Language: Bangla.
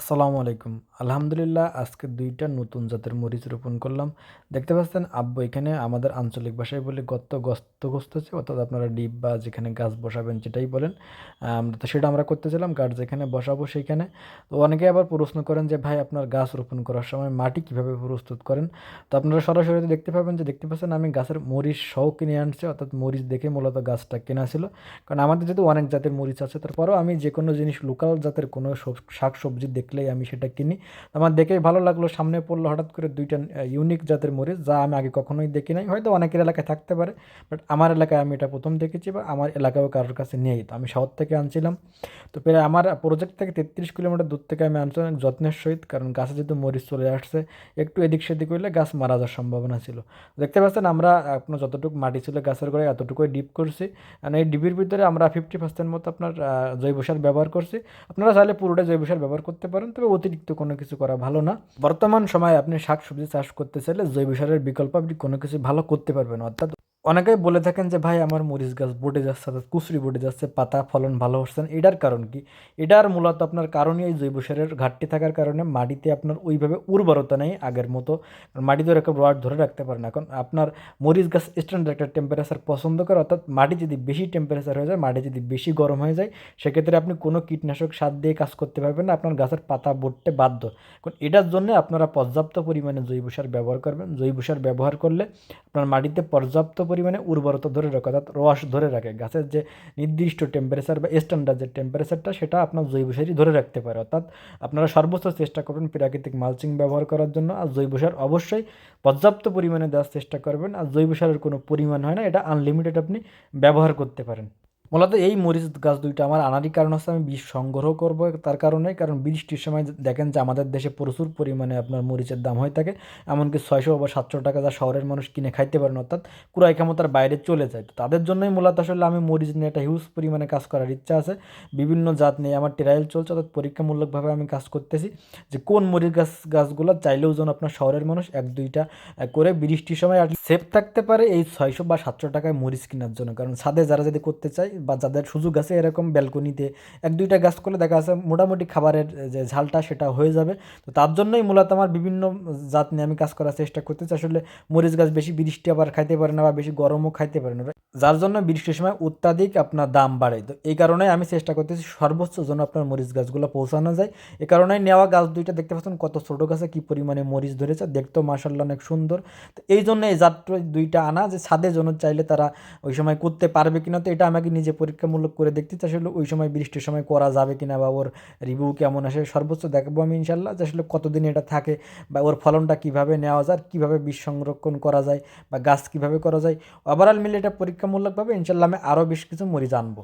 আসসালামু আলাইকুম। আলহামদুলিল্লাহ, আজকে দুইটা নতুন জাতের মরিচ রোপণ করলাম। দেখতে পাচ্ছেন, আব্বু এখানে আমাদের আঞ্চলিক ভাষায় বলে গত্ত গস্ত গস্তেছে অর্থাৎ আপনারা ডিপ বা যেখানে গাছ বসাবেন যেটাই বলেন। তো সেটা আমরা করতেছিলাম, গাছ যেখানে বসাবো সেইখানে। তো অনেকে আবার প্রশ্ন করেন যে, ভাই, আপনার গাছ রোপণ করার সময় মাটি কীভাবে প্রস্তুত করেন? তো আপনারা সরাসরি দেখতে পাবেন যে, দেখতে পাচ্ছেন, আমি গাছের মরিচ সহ কিনে আনছি, অর্থাৎ মরিচ দেখে মূলত গাছটা কেনা ছিল। কারণ আমাদের যেহেতু অনেক জাতের মরিচ আছে, তারপরেও আমি যে কোনো জিনিস, লোকাল জাতের কোনো শাক সবজি দেখলেই আমি সেটা কিনি। আমার দেখেই ভালো লাগল, সামনে পড়ল হঠাৎ করে দুইটা ইউনিক জাতের মরিচ, যা আমি আগে কখনোই দেখি নাই। হয়তো অনেকের এলাকায় থাকতে পারে বাট আমার এলাকায় আমি এটা প্রথম দেখেছি বা আমার এলাকায়ও কারোর কাছে নেই। তো আমি শহর থেকে আনছিলাম। তো প্রায় আমার প্রজেক্ট থেকে তেত্রিশ কিলোমিটার দূর থেকে আমি আনছি অনেক যত্নের সহিত, কারণ গাছে যেহেতু মরিচ চলে আসছে, একটু এদিক সেদিক হইলে গাছ মারা যাওয়ার সম্ভাবনা ছিল। দেখতে পাচ্ছেন আমরা আপনার যতটুকু মাটি ছিল গাছের গোড়ায়, এতটুকুই ডিপ করছি। আর এই ডিপির ভিতরে আমরা ফিফটি পার্সেন্ট মতো আপনার জৈব সার ব্যবহার করছি। আপনারা চাইলে পুরোটা জৈব সার ব্যবহার করতে পারেন। তবে অতিরিক্ত কোনো কিছু করা ভালো না। বর্তমান সময়ে আপনি শাকসবজি চাষ করতে চাইলে জৈব সারের বিকল্প আপনি কোনো কিছু ভালো করতে পারবেন, অর্থাৎ অনেকেই বলে থাকেন যে, ভাই, আমার মরিচ গাছ বটে যাচ্ছে, অর্থাৎ কুচড়ি বটে যাচ্ছে, পাতা, ফলন ভালো হচ্ছে এটার কারণ কি? এটার মূলত আপনার কারণই এই জৈব সারের ঘাটতি থাকার কারণে মাটিতে আপনার ওইভাবে উর্বরতা নেই আগের মতো। মাটিতে এরকম রড ধরে রাখতে পারে না এখন আপনার মরিচ গাছ স্ট্যান্ডার্ড একটা টেম্পারেচার পছন্দ করে, অর্থাৎ মাটি যদি বেশি টেম্পারেচার হয়ে যায়, মাটি যদি বেশি গরম হয়ে যায়, সেক্ষেত্রে আপনি কোনো কীটনাশক সার দিয়ে কাজ করতে পারবেন না, আপনার গাছের পাতা বটতে বাধ্য। কারণ এটার জন্য আপনারা পর্যাপ্ত পরিমাণে জৈব সার ব্যবহার করবেন। জৈব সার ব্যবহার করলে আপনার মাটিতে পর্যাপ্ত পরিমাণে উর্বরতা ধরে রাখে, অর্থাৎ রস ধরে রাখে। গাছের যে নির্দিষ্ট টেম্পারেচার বা স্ট্যান্ডার্ড যে টেম্পারেচারটা সেটা আপনার জৈব সারই ধরে রাখতে পারে। অর্থাৎ আপনারা সর্বোচ্চ চেষ্টা করবেন প্রাকৃতিক মালচিং ব্যবহার করার জন্য, আর জৈব সার অবশ্যই পর্যাপ্ত পরিমাণে দেওয়ার চেষ্টা করবেন। আর জৈব সারের কোনো পরিমাণ হয় না, এটা আনলিমিটেড আপনি ব্যবহার করতে পারেন। মূলত এই মরিচ গাছ দুইটা আমার আনারই কারণ হচ্ছে আমি বীজ সংগ্রহ করব তার কারণে কারণ বৃষ্টির সময় দেখেন যে আমাদের দেশে প্রচুর পরিমাণে আপনার মরিচের দাম হয়ে থাকে, এমনকি ছয়শো বা সাতশো টাকা যা শহরের মানুষ কিনে খাইতে পারেন, অর্থাৎ ক্রয় ক্ষমতার বাইরে চলে যায়। তো তাদের জন্যই মূলত আসলে আমি মরিচ নিয়ে একটা হিউজ পরিমাণে কাজ করার ইচ্ছা আছে। বিভিন্ন জাত নিয়ে আমার ট্রায়াল চলছে, অর্থাৎ পরীক্ষামূলকভাবে আমি কাজ করতেছি যে কোন মরিচ গাছ, গাছগুলো চাইলেও যেন আপনার শহরের মানুষ এক, দুইটা করে বৃষ্টির সময় সেফ থাকতে পারে এই ছয়শো বা সাতশো টাকায় মরিচ কেনার জন্য। কারণ ছাদে যারা যদি করতে চায় বা যাদের সুযোগ আছে এরকম ব্যালকনিতে এক দুইটা গাছ করলে দেখা যাচ্ছে মোটামুটি খাবারের যে ঝালটা সেটা হয়ে যাবে। তো তার জন্যই মূলত আমার বিভিন্ন জাত নিয়ে আমি কাজ করার চেষ্টা করতেছি। আসলে মরিচ গাছ বেশি বৃষ্টি আবার খাইতে পারে না বা বেশি গরমও খাইতে পারে না। যার জন্য বৃষ্টির সময় অত্যাধিক আপনার দাম বাড়ে। তো এই কারণে আমি চেষ্টা করতেছি সর্বোচ্চ যেন আপনার মরিচ গাছগুলো পৌঁছানো যায়। এই কারণে নেওয়া গাছ দুইটা দেখতে পাচ্ছেন কত ছোটো গাছে কি পরিমাণে মরিচ ধরেছে, দেখতেও মাসাল্লাহ অনেক সুন্দর। তো এই জন্য এই জাত দুইটা আনা যে ছাদের জন্য চাইলে তারা ওই সময় করতে পারবে কিনা তো এটা আমাকে নিজে পরীক্ষামূলক করে দেখতে চাই আসলে ওই সময় বৃষ্টির সময় করা যাবে কিনা বা ওর রিভিউ কেমন আসে, সর্বোচ্চ দেখাবো আমি ইনশাল্লাহ যে আসলে কতদিন এটা থাকে বা ওর ফলনটা কীভাবে নেওয়া যায়, কীভাবে বীজ সংরক্ষণ করা যায় বা গাছ কীভাবে করা যায়। ওভারঅল মিলে এটা পরীক্ষামূলকভাবে ইনশাল্লাহ আমি আরও বেশ কিছু মরিচ আনব।